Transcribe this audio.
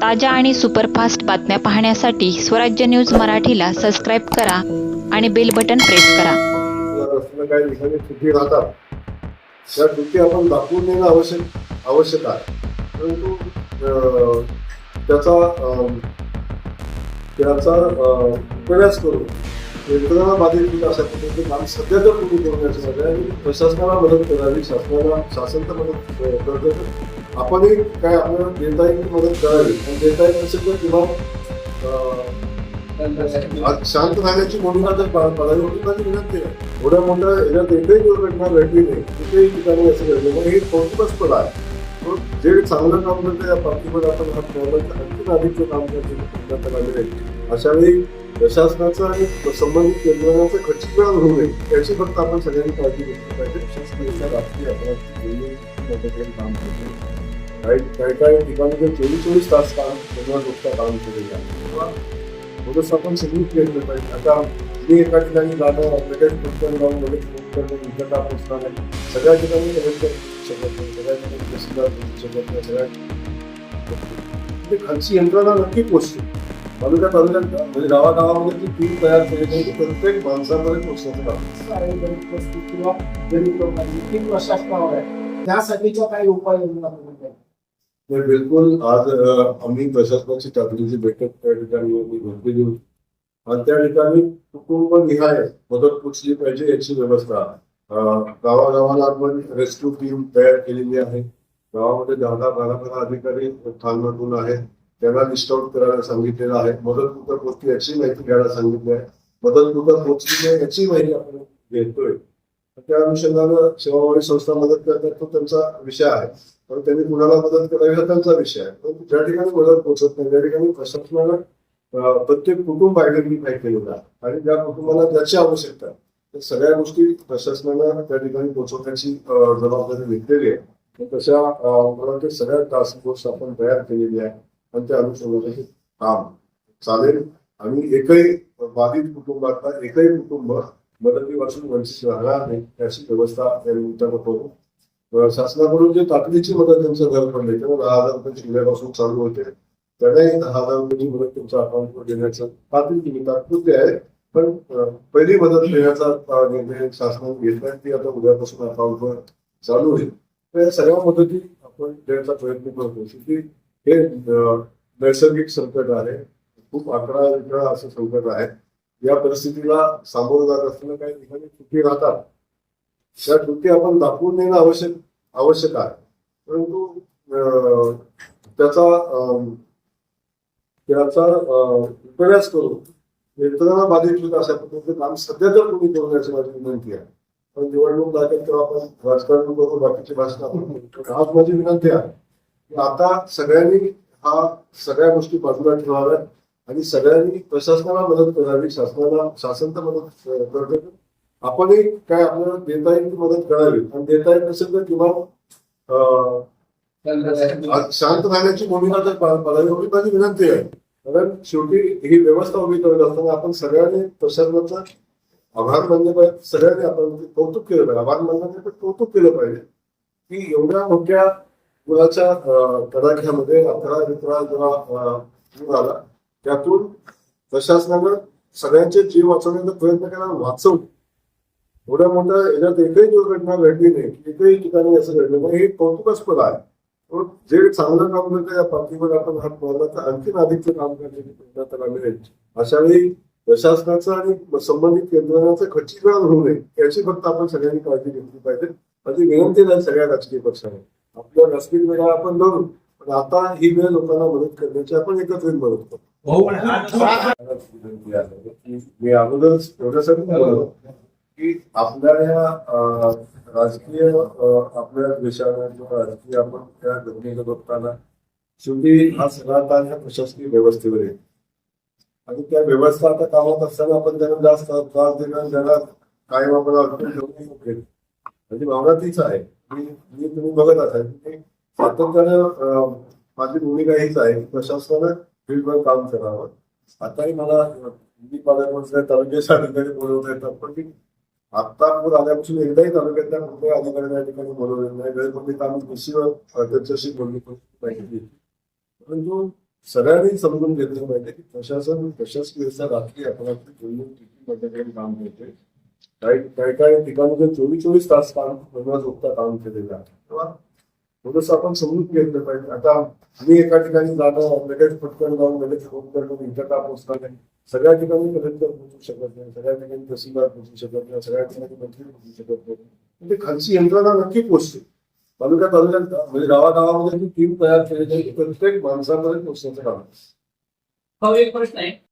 ताज्या आणि सुपरफास्ट बातम्या पाहण्यासाठी स्वराज्य न्यूज मराठीला सबस्क्राईब करा आणि बेल बटन प्रेस करा. काही ठिकाणी त्रुटी राहतात. त्या त्रुटी आपण दाखवून देणं आवश्यक आवश्यक आहे. परंतु त्याचा त्याचा अं, उपन्यास करून यंत्रणा बाधित होईल अशा पद्धतीने काम सध्या तर पूर्ण करण्याचं आहे? आणि प्रशासनाला मदत करावी शासनाला शासन तर मदत करत आपणही काय आपल्याला देता येईल मदत करावी. आणि देता येईल नसेल तर किंवा शांत राहण्याची भूमिका जर पदावी होती माझी विनंती आहे. एवढ्या मोठ्या याच्यात एकही दुर्घटना घडली नाही. कुठेही ठिकाणी असं घडलं पण हे कौतुकास्पद आहे जे चांगलं काम करतं या पाठीवर आपण हात ठेवला तर अधिक अधिकचं काम करण्यात आलेलं आहे अशा वेळी प्रशासनाचं आणि संबंधित यंत्रणाचं खच्चीकरण होऊ नये. याची फक्त आपण सगळ्यांनी काळजी घेतली पाहिजे. शासनाच्या राष्ट्रीय अपराध पद्धतीने काम करतो. ठिकाणी जर चोवीस चोवीस तास काम यंत्रणा नक्की पोचते तालुक्या तालुक्यात म्हणजे गावागावामध्ये ती टीम तयार प्रत्येक माणसामध्ये पोचण्याचं काम सार्वजनिक वस्ती किंवा गरीब द्या. नाही, बिलकुल. आज आम्ही प्रशासनाची तातडीची बैठक त्या ठिकाणी घेतली घेतलेली आणि त्या ठिकाणी कुटुंब निहाय मदत पोचली पाहिजे याची व्यवस्था. गावागावाला आपण रेस्क्यू टीम तयार केलेली आहे. गावामध्ये दहा दहा बारा बारा अधिकारी ठाणमाटून आहेत. त्यांना लिस्ट आउट करायला सांगितलेलं आहे. मदत कुठं पोचली याची माहिती घ्यायला सांगितली आहे. मदत कुठं पोचली नाही याची माहिती आपण घेतोय. त्या अनुषंगानं सेवाभावी संस्था मदत करतात तो त्यांचा विषय आहे. पण त्यांनी कुणाला मदत करावी हा त्यांचा विषय आहे. पण ज्या ठिकाणी मदत पोहोचत नाही त्या ठिकाणी प्रशासनानं प्रत्येक कुटुंब आयडेंटिफाय केलेलं आहे आणि ज्या कुटुंबाला ज्याची आवश्यकता त्या सगळ्या गोष्टी प्रशासनानं त्या ठिकाणी पोहोचवण्याची जबाबदारी घेतलेली आहे. तर तशा मला वाटतं सगळ्या टास्क फोर्स आपण तयार केलेली आहे आणि त्या अनुषंगाने काम चालेल. आणि एकही बाधित कुटुंबातला एकही कुटुंब मदतीपासून वंचित राहणार नाही त्याची व्यवस्था या निमित्तानं करू. शासनाकडून जे तातडीची मदत त्यांचं घर पडले तेव्हा दहा हजार रुपये जिल्ह्यापासून चालू होते. त्यांनाही दहा हजार रुपये मदत तुमच्या अकाउंटवर देण्याचं तातडीची तात्पुरते आहे. पण पहिली मदत देण्याचा निर्णय शासनाने घेतला ती आता उद्यापासून अकाउंटवर चालू होईल. तर या सगळ्या मदती आपण देण्याचा प्रयत्न करतो. की हे नैसर्गिक संकट आहे. खूप आकडा विकरा असं संकट आहे. या परिस्थितीला सामोरं जात असताना काही ठिकाणी चुकी राहतात. त्या कृती आपण दाखवून देणं आवश्यक आवश्यक आहे. परंतु त्याचा अं, त्याचा उपयास उपन्यास करून यंत्रणा बाधित होत अशा पद्धतीने काम सध्या तर तुम्ही नये माझी विनंती आहे. पण निवडणूक लागेल तेव्हा आपण राजकारण करू बाकीची भाषण आपण आज माझी विनंती आहे. की आता सगळ्यांनी हा सगळ्या गोष्टी बाजूला ठेवाव्यात आणि सगळ्यांनी प्रशासनाला मदत करावी शासनाला शासन तर मदत अं, आपणही काय आपल्याला देता येईल ती मदत करावी. आणि देता येत नसेल तर किंवा शांत राहण्याची भूमिका जर पा- पाळावी होती माझी विनंती आहे. कारण शेवटी ही व्यवस्था उभी करत असताना आपण सगळ्यांनी प्रशासनाचा आभार मानले पाहिजे. सगळ्यांनी आपण कौतुक केलं पाहिजे. आभार मानलं नाही पण कौतुक केलं पाहिजे. की एवढ्या मोठ्या मुलाच्या तडाख्यामध्ये अकरा विकरा जेव्हा पूर आला. त्यातून प्रशासनानं सगळ्यांचे जीव वाचवण्याचा प्रयत्न केला. वाचवून एवढ्या मोठ्या याच्यात एकही दुर्घटना घडली नाही. एकही ठिकाणी असं घडलं नाही. हे कौतुकास्पद आहे. पण जे चांगलं काम करतं या पाठीवर आपण हात मारला तर आणखीन अधिकचं काम करण्याची प्रेरणा त्याला मिळेल अशा वेळी प्रशासनाचं आणि संबंधित यंत्रणाचं खच्चीकरण होऊ नये. याची फक्त आपण सगळ्यांनी काळजी घेतली पाहिजे. माझी विनंती नाही सगळ्या राजकीय पक्षाने. आपल्या राजकीय वेळा आपण धरू पण आता ही वेळ लोकांना मदत करण्याची आपण एकत्रित मदत करू विनंती आहे की मी अगोदरच एवढ्यासाठी की आपल्या या राजकीय आपल्या देशाला किंवा राजकीय आपण त्या घटनेला बघताना शेवटी हा सगळा ताण ह्या प्रशासकीय व्यवस्थेवर आहे. आणि त्या व्यवस्था आता कामात असताना आपण त्यांना जास्त त्रास देणं त्यांना कायम आपण अडकून ठेवणे योग्य नाही. म्हणजे भावना तीच आहे. मी तुम्ही बघत असाल की सातत्यानं माझी भूमिका हीच आहे. प्रशासनानं फील्डवर काम करावं. आताही मला मी पालकमंत्री तालुक्याच्या अधिकारी बोलवता येतात पण मी आता पूर आल्यापासून एकदाही तालुक्यातल्या कुठल्याही अधिकारी या ठिकाणी बोलवलेलं नाही. गैरबंदी काम कृषीवर त्यांच्याशी बोलणी पाहिजे परंतु सगळ्यांनी समजून घेतलं पाहिजे की प्रशासन प्रशासकीय रात्री आपण काम करते काही काही काही ठिकाणी चोवीस चोवीस तास काम झोपता काम केलेलं आहे. तेव्हा थोडंसं आपण समजून घेतलं पाहिजे. आता मी एका ठिकाणी जाणं लगेच पटकन जाऊन लगेच फोन करणं इंटरटा पोहोचणार नाही सगळ्या ठिकाणी कलेक्टर पोहोचू शकत नाही. सगळ्या ठिकाणी तहसीलदार पोहोचू शकत नाही. सगळ्या ठिकाणी मंत्री पोहोचू शकत नाही. म्हणजे खालची यंत्रणा नक्की पोहोचते. तालुक्या तालुक्यात म्हणजे गावागावामध्ये टीम तयार केली जाईल प्रत्येक माणसामध्ये पोहोचण्याचं काम हो, एक प्रश्न आहे.